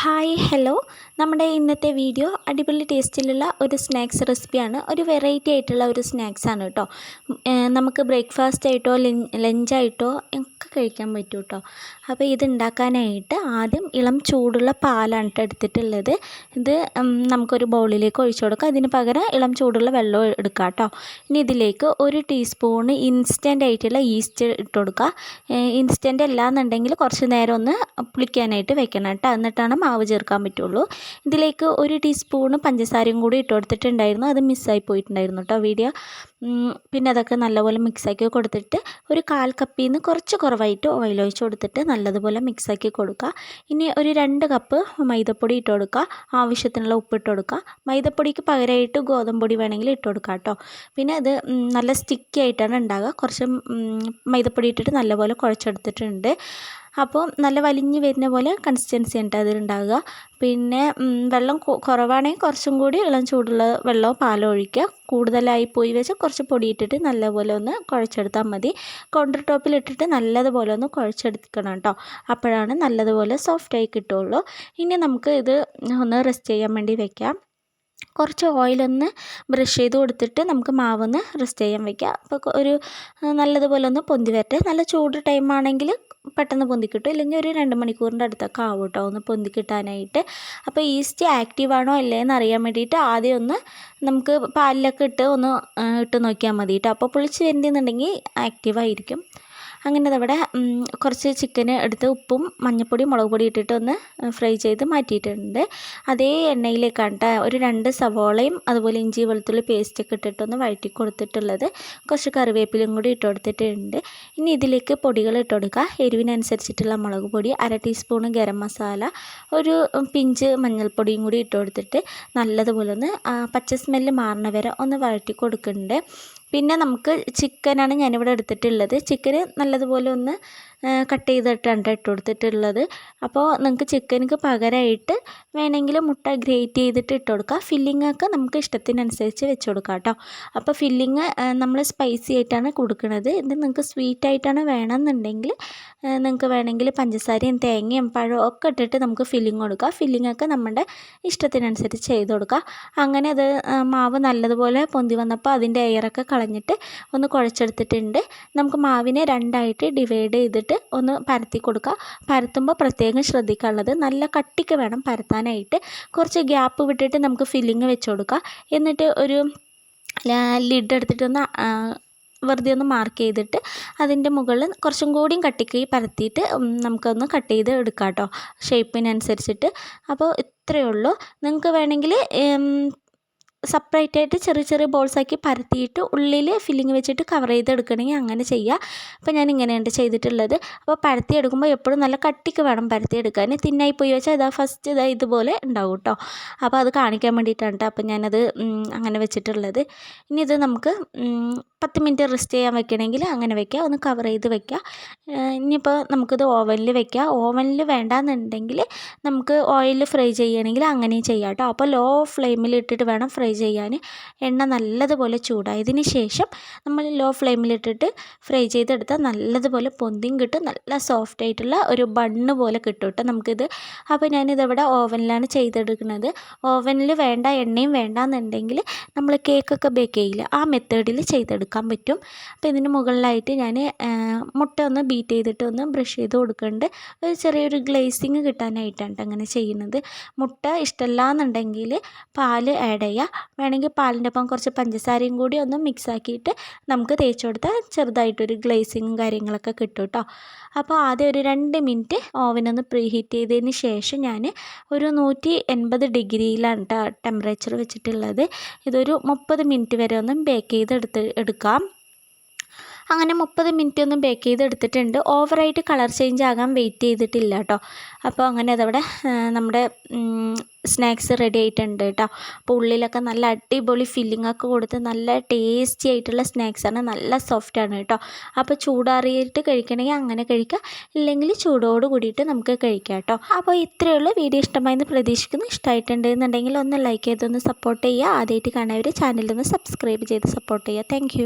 Hi hello. നമ്മുടെ ഇന്നത്തെ video അടിപൊളി ടേസ്റ്റിലുള്ള ഒരു സ്നാക്സ് റെസിപ്പിയാണ്. ഒരു വെറൈറ്റി ആയിട്ടുള്ള ഒരു സ്നാക്സാണ് കേട്ടോ. നമുക്ക് ബ്രേക്ക്ഫാസ്റ്റ് ആയിട്ടോ ലഞ്ചായിട്ടോ ഒക്കെ കഴിക്കാൻ പറ്റും കേട്ടോ. അപ്പോൾ ഇത് ഉണ്ടാക്കാനായിട്ട് ആദ്യം ഇളം ചൂടുള്ള പാലാണ് കേട്ടോ എടുത്തിട്ടുള്ളത്. ഇത് നമുക്കൊരു ബൗളിലേക്ക് ഒഴിച്ചു കൊടുക്കാം. അതിന് പകരം ഇളം ചൂടുള്ള വെള്ളം എടുക്കുക കേട്ടോ. ഇനി ഇതിലേക്ക് ഒരു ടീസ്പൂണ് ഇൻസ്റ്റന്റ് ആയിട്ടുള്ള ഈസ്റ്റ് ഇട്ട് കൊടുക്കുക ഇൻസ്റ്റന്റ് അല്ല എന്നുണ്ടെങ്കിൽ കുറച്ച് നേരം ഒന്ന് പുളിക്കാനായിട്ട് വെക്കണം കേട്ടോ. എന്നിട്ടാണ് മാവ് ചേർക്കാൻ പറ്റുള്ളൂ. ഇതിലേക്ക് ഒരു ടീസ്പൂണ് പഞ്ചസാരയും കൂടി ഇട്ട് കൊടുത്തിട്ടുണ്ടായിരുന്നു. അത് മിസ്സായി പോയിട്ടുണ്ടായിരുന്നു കേട്ടോ വീഡിയോ പിന്നെ അതൊക്കെ നല്ലപോലെ മിക്സാക്കി കൊടുത്തിട്ട് ഒരു കാൽ കപ്പിൽ നിന്ന് കുറച്ച് കുറവായിട്ട് ഓയിൽ ഒഴിച്ച് കൊടുത്തിട്ട് നല്ലതുപോലെ മിക്സാക്കി കൊടുക്കുക ഇനി ഒരു രണ്ട് കപ്പ് മൈദപ്പൊടി ഇട്ട് കൊടുക്കുക ആവശ്യത്തിനുള്ള ഉപ്പ് ഇട്ട് കൊടുക്കുക മൈദപ്പൊടിക്ക് പകരമായിട്ട് ഗോതമ്പൊടി വേണമെങ്കിൽ ഇട്ട് കൊടുക്കുക കേട്ടോ പിന്നെ അത് നല്ല സ്റ്റിക്കി ആയിട്ടാണ് ഉണ്ടാകുക കുറച്ച് മൈദപ്പൊടി ഇട്ടിട്ട് നല്ലപോലെ കുഴച്ചെടുത്തിട്ടുണ്ട്. അപ്പോൾ നല്ല വലിഞ്ഞ് വരുന്ന പോലെ കൺസിസ്റ്റൻസി ഉണ്ട് അതിലുണ്ടാവുക. പിന്നെ വെള്ളം കുറവാണെങ്കിൽ കുറച്ചും കൂടി ഇളം ചൂടുള്ള വെള്ളമോ പാലോ ഒഴിക്കുക. കൂടുതലായി പോയി വെച്ചാൽ കുറച്ച് പൊടി ഇട്ടിട്ട് നല്ലപോലെ ഒന്ന് കുഴച്ചെടുത്താൽ മതി. കൗണ്ടർ ടോപ്പിൽ ഇട്ടിട്ട് നല്ലതുപോലെ ഒന്ന് കുഴച്ചെടുക്കണം കേട്ടോ. അപ്പോഴാണ് നല്ലതുപോലെ സോഫ്റ്റായി കിട്ടുള്ളൂ ഇനി നമുക്ക് ഇത് ഒന്ന് റെസ്റ്റ് ചെയ്യാൻ വേണ്ടി വെക്കാം. കുറച്ച് ഓയിലൊന്ന് ബ്രഷ് ചെയ്ത് കൊടുത്തിട്ട് നമുക്ക് മാവൊന്ന് റെസ്റ്റ് ചെയ്യാൻ വയ്ക്കാം അപ്പോൾ ഒരു നല്ലതുപോലെ ഒന്ന് പൊന്തി വരട്ടെ. നല്ല ചൂട് ടൈമാണെങ്കിൽ പെട്ടെന്ന് പൊന്തി കിട്ടും. ഇല്ലെങ്കിൽ ഒരു രണ്ട് മണിക്കൂറിന്റെ അടുത്തൊക്കെ ആവും കേട്ടോ ഒന്ന് പൊന്തി കിട്ടാനായിട്ട്. അപ്പോൾ ഈസ്റ്റ് ആക്റ്റീവ് ആണോ അല്ലേ എന്ന് അറിയാൻ വേണ്ടിയിട്ട് ആദ്യം ഒന്ന് നമുക്ക് പാലിലൊക്കെ ഇട്ട് ഒന്ന് ഇട്ട് നോക്കിയാൽ മതി കേട്ടോ. അപ്പോൾ പുളിച്ച് വരുന്നുണ്ടെങ്കിൽ ആക്റ്റീവായിരിക്കും അങ്ങനെ അതവിടെ കുറച്ച് ചിക്കൻ എടുത്ത് ഉപ്പും മഞ്ഞൾപ്പൊടി മുളക് പൊടി ഇട്ടിട്ട് ഒന്ന് ഫ്രൈ ചെയ്ത് മാറ്റിയിട്ടുണ്ട്. അതേ എണ്ണയിലേക്കാണ് കേട്ടോ ഒരു രണ്ട് സവോളയും അതുപോലെ ഇഞ്ചി വെളുത്തുള്ളി പേസ്റ്റൊക്കെ ഇട്ടിട്ടൊന്ന് വഴറ്റി കൊടുത്തിട്ടുള്ളത്. കുറച്ച് കറിവേപ്പിലും കൂടി ഇട്ട് കൊടുത്തിട്ടുണ്ട്. ഇനി ഇതിലേക്ക് പൊടികൾ ഇട്ട് കൊടുക്കുക. എരിവിനനുസരിച്ചിട്ടുള്ള മുളക് പൊടി അര ടീസ്പൂൺ ഗരം മസാല ഒരു പിഞ്ച് മഞ്ഞൾപ്പൊടിയും കൂടി ഇട്ട് കൊടുത്തിട്ട് നല്ലതുപോലെ ഒന്ന് പച്ച സ്മെല്ല് മാറണ വരെ ഒന്ന് വഴറ്റി കൊടുക്കുന്നുണ്ട്. പിന്നെ നമുക്ക് ചിക്കനാണ് ഞാനിവിടെ എടുത്തിട്ടുള്ളത്. ചിക്കന് നല്ലതുപോലെ ഒന്ന് കട്ട് ചെയ്തിട്ടാണ് ഇട്ട് കൊടുത്തിട്ടുള്ളത്. അപ്പോൾ നിങ്ങൾക്ക് ചിക്കനക്ക് പകരമായിട്ട് വേണമെങ്കിൽ മുട്ട ഗ്രേറ്റ് ചെയ്തിട്ട് ഇട്ട് കൊടുക്കുക ഫില്ലിംഗ് ഒക്കെ നമുക്ക് ഇഷ്ടത്തിനനുസരിച്ച് വെച്ച് കൊടുക്കാം കേട്ടോ. അപ്പോൾ ഫില്ലിങ് നമ്മൾ സ്പൈസി ആയിട്ടാണ് കൊടുക്കുന്നത് ഇത് നിങ്ങൾക്ക് സ്വീറ്റ് ആയിട്ടാണ് വേണമെന്നുണ്ടെങ്കിൽ നിങ്ങൾക്ക് വേണമെങ്കിൽ പഞ്ചസാരയും തേങ്ങയും പഴവും ഒക്കെ ഇട്ടിട്ട് നമുക്ക് ഫില്ലിങ് കൊടുക്കാം. ഫില്ലിംഗ് ഒക്കെ നമ്മുടെ ഇഷ്ടത്തിനനുസരിച്ച് ചെയ്ത് കൊടുക്കുക അങ്ങനെ അത് മാവ് നല്ലതുപോലെ പൊന്തി വന്നപ്പോൾ അതിന്റെ എയറൊക്കെ കളഞ്ഞിട്ട് ഒന്ന് കുഴച്ചെടുത്തിട്ടുണ്ട്. നമുക്ക് മാവിനെ രണ്ടായിട്ട് ഡിവൈഡ് ചെയ്തിട്ട് വെച്ചിട്ട് ഒന്ന് പരത്തി കൊടുക്കുക. പരത്തുമ്പോൾ പ്രത്യേകം ശ്രദ്ധിക്കാനുള്ളത് നല്ല കട്ടിക്ക് വേണം പരത്താനായിട്ട്. കുറച്ച് ഗ്യാപ്പ് വിട്ടിട്ട് നമുക്ക് ഫില്ലിങ് വെച്ച് കൊടുക്കുക. എന്നിട്ട് ഒരു ലിഡ് എടുത്തിട്ടൊന്ന് വെറുതെ ഒന്ന് മാർക്ക് ചെയ്തിട്ട് അതിന്റെ മുകളിൽ കുറച്ചും കൂടിയും കട്ടിക്ക് പരത്തിയിട്ട് നമുക്കൊന്ന് കട്ട് ചെയ്ത് എടുക്കാം കേട്ടോ ഷേപ്പിനനുസരിച്ചിട്ട് അപ്പോൾ ഇത്രയേ ഉള്ളൂ. നിങ്ങൾക്ക് വേണമെങ്കിൽ സെപ്പറേറ്റ് ആയിട്ട് ചെറിയ ചെറിയ ബോൾസാക്കി പരത്തിയിട്ട് ഉള്ളിൽ ഫില്ലിങ് വെച്ചിട്ട് കവർ ചെയ്തെടുക്കണമെങ്കിൽ അങ്ങനെ ചെയ്യുക. അപ്പോൾ ഞാൻ ഇങ്ങനെയാണ് ചെയ്തിട്ടുള്ളത്. അപ്പോൾ പരത്തി എടുക്കുമ്പോൾ എപ്പോഴും നല്ല കട്ടിക്ക് വേണം പരത്തി എടുക്കാൻ തിന്നായി പോയി വെച്ചാൽ ഇതാ ഫസ്റ്റ് ഇതാ ഇതുപോലെ ഉണ്ടാവും കേട്ടോ. അപ്പോൾ അത് കാണിക്കാൻ വേണ്ടിയിട്ടാണ് കേട്ടോ. അപ്പോൾ ഞാനത് അങ്ങനെ വെച്ചിട്ടുള്ളത്. ഇനി ഇത് നമുക്ക് പത്ത് മിനിറ്റ് റെസ്റ്റ് ചെയ്യാൻ വെക്കണമെങ്കിൽ അങ്ങനെ വെക്കാം. ഒന്ന് കവർ ചെയ്ത് വെക്കുക ഇനിയിപ്പോൾ നമുക്കിത് ഓവനിൽ വെക്കാം. ഓവനിൽ വേണ്ടാന്നുണ്ടെങ്കിൽ നമുക്ക് ഓയിൽ ഫ്രൈ ചെയ്യണമെങ്കിൽ അങ്ങനെയും ചെയ്യാം കേട്ടോ. അപ്പോൾ ലോ ഫ്ലെയിമിൽ ഇട്ടിട്ട് വേണം ഫ്രൈ ചെയ്യാൻ. എണ്ണ നല്ലതുപോലെ ചൂടായതിന് ശേഷം നമ്മൾ ലോ ഫ്ലെയിമിൽ ഇട്ടിട്ട് ഫ്രൈ ചെയ്തെടുത്താൽ നല്ലതുപോലെ പൊന്തിയും കിട്ടും. നല്ല സോഫ്റ്റ് ആയിട്ടുള്ള ഒരു ബണ്ണ് പോലെ കിട്ടും കേട്ടോ നമുക്കിത്. അപ്പോൾ ഞാനിതവിടെ ഓവനിലാണ് ചെയ്തെടുക്കുന്നത്. ഓവനിൽ വേണ്ട എണ്ണയും വേണ്ടാന്നുണ്ടെങ്കിൽ നമ്മൾ കേക്കൊക്കെ ബേക്ക് ചെയ്യില്ല? ആ മെത്തേഡിൽ ചെയ്തെടുക്കാൻ പറ്റും. അപ്പോൾ ഇതിന് മുകളിലായിട്ട് ഞാൻ മുട്ട ഒന്ന് ബീറ്റ് ചെയ്തിട്ട് ഒന്ന് ബ്രഷ് ചെയ്ത് കൊടുക്കുന്നുണ്ട്. ഒരു ചെറിയൊരു ഗ്ലേസിങ് കിട്ടാനായിട്ടാണ് അങ്ങനെ ചെയ്യുന്നത്. മുട്ട ഇഷ്ടമല്ല എന്നുണ്ടെങ്കിൽ ആഡ് ചെയ്യുക. വേണമെങ്കിൽ പാലിന്റെ ഒപ്പം കുറച്ച് പഞ്ചസാരയും കൂടി ഒന്ന് മിക്സ് ആക്കിയിട്ട് നമുക്ക് തേച്ച് കൊടുത്താൽ ചെറുതായിട്ടൊരു ഗ്ലേസിങ്ങും കാര്യങ്ങളൊക്കെ കിട്ടും കേട്ടോ അപ്പോൾ ആദ്യം ഒരു രണ്ട് മിനിറ്റ് ഓവനൊന്ന് പ്രീ ഹീറ്റ് ചെയ്തതിന് ശേഷം ഞാൻ ഒരു നൂറ്റി എൺപത് ഡിഗ്രിയിലാണ് ടെമ്പറേച്ചർ വെച്ചിട്ടുള്ളത്. ഇതൊരു മുപ്പത് മിനിറ്റ് വരെ ഒന്ന് ബേക്ക് ചെയ്ത് എടുത്ത് എടുക്കാം. അങ്ങനെ മുപ്പത് മിനിറ്റ് ഒന്നും ബേക്ക് ചെയ്തെടുത്തിട്ടുണ്ട്. ഓവറായിട്ട് കളർ ചേഞ്ച് ആകാൻ വെയിറ്റ് ചെയ്തിട്ടില്ല കേട്ടോ അപ്പോൾ അങ്ങനെ അതവിടെ നമ്മുടെ സ്നാക്സ് റെഡി ആയിട്ടുണ്ട് കേട്ടോ അപ്പോൾ ഉള്ളിലൊക്കെ നല്ല അടിപൊളി ഫില്ലിംഗ് ഒക്കെ കൊടുത്ത് നല്ല ടേസ്റ്റി ആയിട്ടുള്ള സ്നാക്സാണ് നല്ല സോഫ്റ്റ് ആണ് കേട്ടോ അപ്പോൾ ചൂടാറിയിട്ട് കഴിക്കണമെങ്കിൽ അങ്ങനെ കഴിക്കാം. ഇല്ലെങ്കിൽ ചൂടോട് കൂടിയിട്ട് നമുക്ക് കഴിക്കാം കേട്ടോ അപ്പോൾ ഇത്രയേ ഉള്ളൂ. വീഡിയോ ഇഷ്ടമായെന്ന് പ്രതീക്ഷിക്കുന്നു. ഇഷ്ടമായിട്ടുണ്ട് എന്നുണ്ടെങ്കിൽ ഒന്ന് ലൈക്ക് ചെയ്തൊന്ന് സപ്പോർട്ട് ചെയ്യുക. ആദ്യമായിട്ട് കാണാൻ ചാനലൊന്ന് സബ്സ്ക്രൈബ് ചെയ്ത് സപ്പോർട്ട് ചെയ്യുക. താങ്ക്